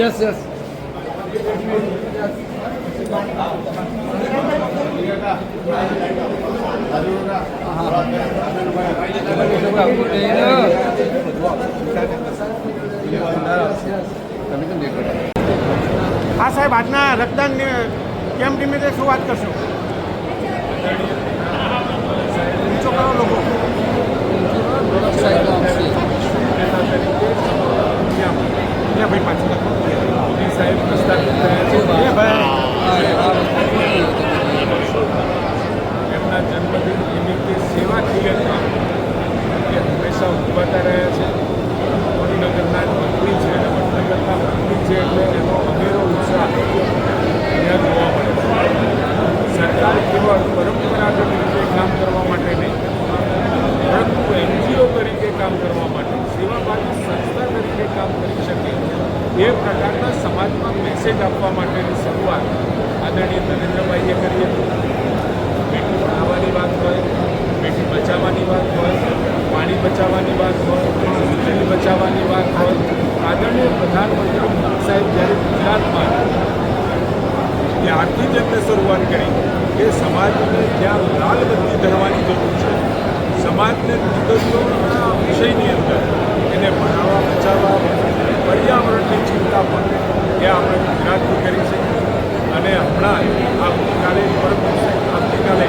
Yes, yes. હા સાહેબ આજના રક્તદાન કેમ્પ નિમિત્તે શું વાત કરશો? કરો લોકો એ ભાઈ પાછળ સાહેબ પ્રસ્થાપિત થયા છે એ ભાઈ એમના જન્મદિન નિમિત્તે સેવાકીય કામ એ હંમેશા ઉભવાતા રહ્યા છે વડનગરના મંત્રી છે અને વડનગરના મંત્રી છે એટલે એનો અનેરો ઉત્સાહ અહીંયા જોવા મળે છે સરકાર કેવળ પરંપરાગત રીતે કામ કરવા માટે નહીં પરંતુ એનજીઓ તરીકે કામ કરવા માટે સેવાભાવી સંસ્થા તરીકે કામ કરી શકે એ પ્રકારના સમાજમાં મેસેજ આપવા માટેની શરૂઆત આદરણીય નરેન્દ્રભાઈએ કરી હતી. બેટી ભણાવવાની વાત હોય, બેટી બચાવવાની વાત હોય પાણી બચાવવાની વાત હોય વીજળી બચાવવાની વાત હોય. આદરણીય પ્રધાનમંત્રી સાહેબ જ્યારે ગુજરાતમાં ત્યારથી જ એમને શરૂઆત કરી કે સમાજને ત્યાં લાલ બત્તી ધરવાની જરૂર છે. સમાજને દીકરીઓના વિષયની અંદર એને ભણાવવા, બચાવવા, પર્યાવરણની ચિંતા પણ એ આપણે ગુજરાતથી કરી છે અને હમણાં આવતીકાલે પરમ દિવસે આવતીકાલે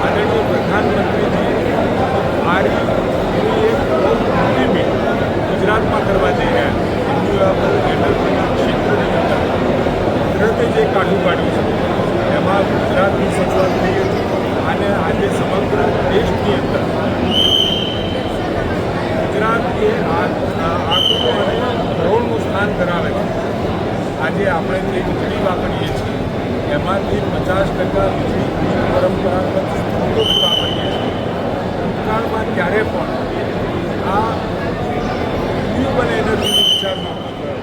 આદરણીય પ્રધાનમંત્રીજી મારી એવી એક બહુ મોટી મીટ ગુજરાતમાં કરવા જઈ રહ્યા છે. ક્ષેત્રની અંદર. કુદરતે જે કાઢું કાઢ્યું છે એમાં ગુજરાતની શરૂઆત થઈ હતી અને આજે સમગ્ર દેશની અંદર ગુજરાત એ આખું અને ધોરણનું સ્થાન ધરાવે છે આજે આપણે જે વીજળી વાપરીએ છીએ, એમાંથી પચાસ ટકા વીજળી પરંપરાગત સ્ત્રોતોથી વાપરીએ છીએ. ભૂતકાળમાં ક્યારે પણ આ રિન્યુએબલ એનર્જીનો વિચાર નહોતો થયો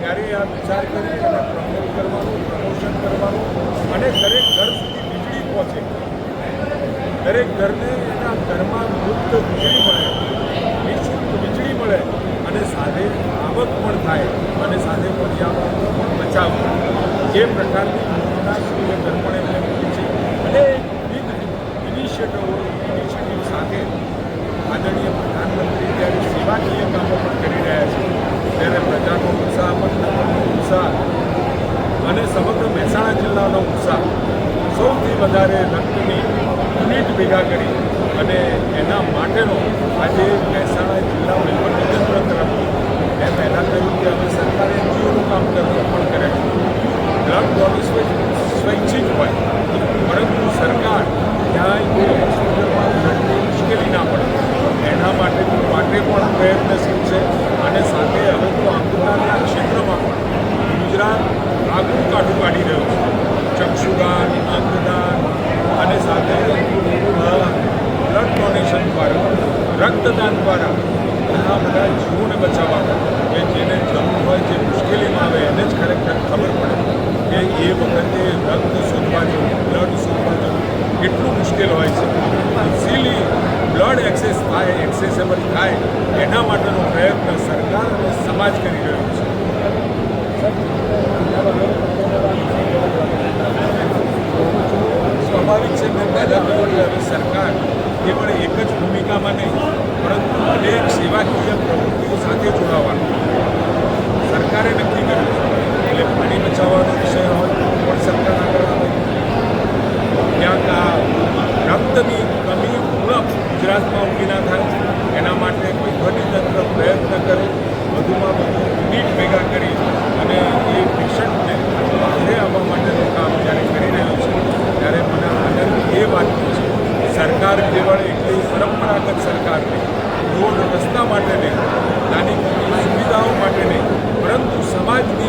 ત્યારે આ વિચાર કરી અને પ્રમોટ કરવાનું પ્રમોશન કરવાનું અને દરેક ઘર સુધી વીજળી પહોંચે. દરેક ઘરને એના ઘરમાં મુક્ત વીજળી મળે, નિઃશુલ્ક વીજળી મળે અને સાથે આવક પણ થાય અને સાથે પર્યાવરણનો પણ જે પ્રકારની યોજના દર્પણ એમને મૂકી છે. અને વિવિધ ઇનિશિયેટિવો ઇનિશિયેટિવ સાથે આદરણીય પ્રધાનમંત્રી ત્યારે સેવાકીય કામો પણ કરી રહ્યા છે, ત્યારે પ્રજાનો ઉત્સાહ મતદારોનો ઉત્સાહ અને સમગ્ર મહેસાણા જિલ્લાનો ઉત્સાહ સૌથી વધારે રક્તની યુનિટ ભેગા કરી અને એના માટેનો આજે મહેસાણા જિલ્લા વહીવટીતંત્ર તરફથી એ પહેલાં કહ્યું કે અમે સરકારે એનજીઓનું કામ કરવું પણ બ્લડ ડોનેશન સ્વૈચ્છિક હોય પરંતુ સરકાર ક્યાંય કોઈ હોસ્પિટલમાં બ્લડની મુશ્કેલી ના પડે એના માટે માટે પણ પ્રયત્નશીલ છે અને સાથે હવે તો અંગદાનના ક્ષેત્રમાં પણ ગુજરાત આગવું કાઢું કાઢી રહ્યું છે ચક્ષુદાન અંગદાન અને સાથે બ્લડ ડોનેશન દ્વારા રક્તદાન દ્વારા ઘણા બધા જીવોને બચાવવા કે જેને જરૂર હોય જે મુશ્કેલીમાં આવે એને જ ખરેખર ખબર પડે કે એ વખતે રક્ત શોધવાનું બ્લડ શોધવાનું કેટલું મુશ્કેલ હોય છે. ઇઝીલી બ્લડ એક્સેસ થાય એક્સેસેબલ થાય, એના માટેનો પ્રયત્ન સરકાર અને સમાજ કરી રહ્યો છે સ્વાભાવિક છે મેં પહેલાં કહ્યું કે હવે સરકાર કેવળ એક જ ભૂમિકામાં નહીં પરંતુ અનેક સેવાકીય પ્રવૃત્તિઓ સાથે જોડાવાનું સરકારે નક્કી કર્યું છે એટલે પાણી બચાવવાનો વિષય હોય તો પણ સરકાર આગળ આવે ક્યાંક આ રક્તની કમી ઉણપ ગુજરાતમાં ઊભી ના થાય એના માટે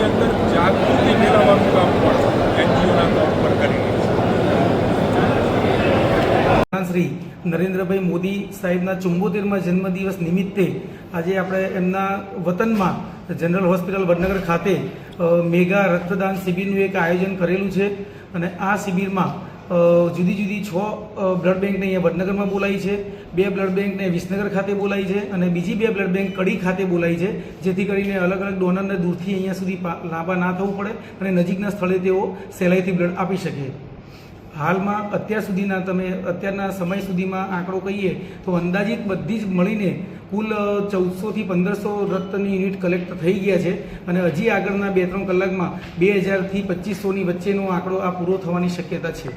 અંદર જાગૃતિ ફેલાવવાનું કામ પણ એનજીઓના તौर પર કરી રહી છે શ્રી નરેન્દ્રભાઈ મોદી સાહેબના ચુંબોતેરમાં જન્મદિવસ નિમિત્તે આજે આપણે એમના વતનમાં જનરલ હોસ્પિટલ વડનગર ખાતે મેગા રક્તદાન શિબિરનું એક આયોજન કરેલું છે અને આ શિબિરમાં જુદી જુદી છ બ્લડ બેંકને અહીંયા વડનગરમાં બોલાવી છે, બે બ્લડ બેંકને વિસનગર ખાતે બોલાવી છે અને બીજી બે બ્લડ બેંક કડી ખાતે બોલાવી છે, જેથી કરીને અલગ અલગ ડોનરને દૂરથી અહીંયા સુધી લાંબા ના થવું પડે અને નજીકના સ્થળે તેઓ સહેલાઈથી બ્લડ આપી શકે. હાલમાં અત્યાર સુધીના તમે અત્યારના સમય સુધીમાં આંકડો કહીએ તો અંદાજિત બધી જ મળીને કુલ ચૌદસોથી પંદરસો રક્તની યુનિટ કલેક્ટ થઈ ગયા છે અને હજી આગળના બે ત્રણ કલાકમાં બે હજારથી પચીસોની વચ્ચેનો આંકડો આ પૂરો થવાની શક્યતા છે.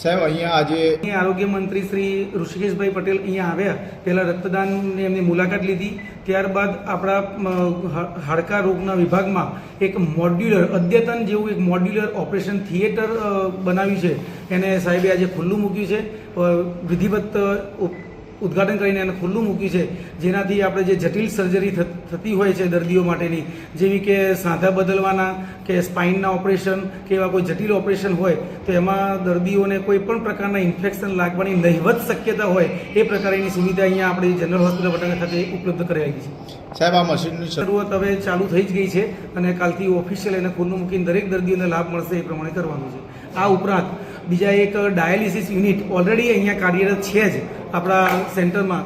સાહેબ, અહીંયા આજે આરોગ્ય મંત્રી શ્રી ઋષિકેશભાઈ પટેલ અહીંયા આવ્યા. પહેલાં રક્તદાનની એમની મુલાકાત લીધી. ત્યારબાદ આપણા હાડકા રોગના વિભાગમાં એક મોડ્યુલર, અદ્યતન જેવું એક મોડ્યુલર ઓપરેશન થિયેટર બનાવ્યું છે. એને સાહેબે આજે ખુલ્લું મૂક્યું છે. વિધિવત ઉદ્ઘાટન કરીને એને ખુલ્લું મૂક્યું છે. જેનાથી આપણે જે જટિલ સર્જરી થતી હોય છે દર્દીઓ માટેની જેવી કે સાંધા બદલવાના કે સ્પાઇનના ઓપરેશન કે એવા કોઈ જટિલ ઓપરેશન હોય તો એમાં દર્દીઓને કોઈ પણ પ્રકારના ઇન્ફેક્શન લાગવાની નહિવત શક્યતા હોય એ પ્રકારની સુવિધા અહીંયા આપણે જનરલ હોસ્પિટલ વટાણા ખાતે ઉપલબ્ધ કરાવી છે. સાહેબ આ મશીનની શરૂઆત હવે ચાલુ થઈ જ ગઈ છે અને કાલથી ઓફિશિયલ એને ખુલ્લું મૂકીને દરેક દર્દીઓને લાભ મળશે એ પ્રમાણે કરવાનું છે. આ ઉપરાંત બીજા એક ડાયાલિસિસ યુનિટ ઓલરેડી અહીંયા કાર્યરત છે જ. આપણા સેન્ટરમાં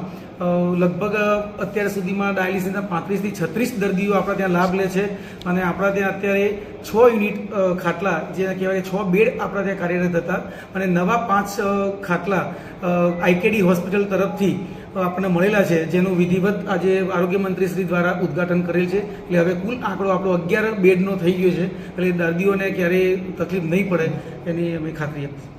લગભગ અત્યાર સુધીમાં ડાયાલિસિસના પાંત્રીસથી છત્રીસ દર્દીઓ આપણા ત્યાં લાભ લે છે અને આપણા ત્યાં અત્યારે છ યુનિટ ખાટલા જે કહેવાય છ બેડ આપણા ત્યાં કાર્યરત હતા અને નવા પાંચ ખાટલા આઈકેડી હોસ્પિટલ તરફથી આપણને મળેલા છે, જેનું વિધિવત આજે આરોગ્ય મંત્રી શ્રી દ્વારા ઉદ્ઘાટન કરેલ છે. એટલે હવે કુલ આંકડો આપણો અગિયાર બેડનો થઈ ગયો છે. એટલે દર્દીઓને ક્યારેય તકલીફ નહીં પડે, એની અમે ખાતરી આપીશું.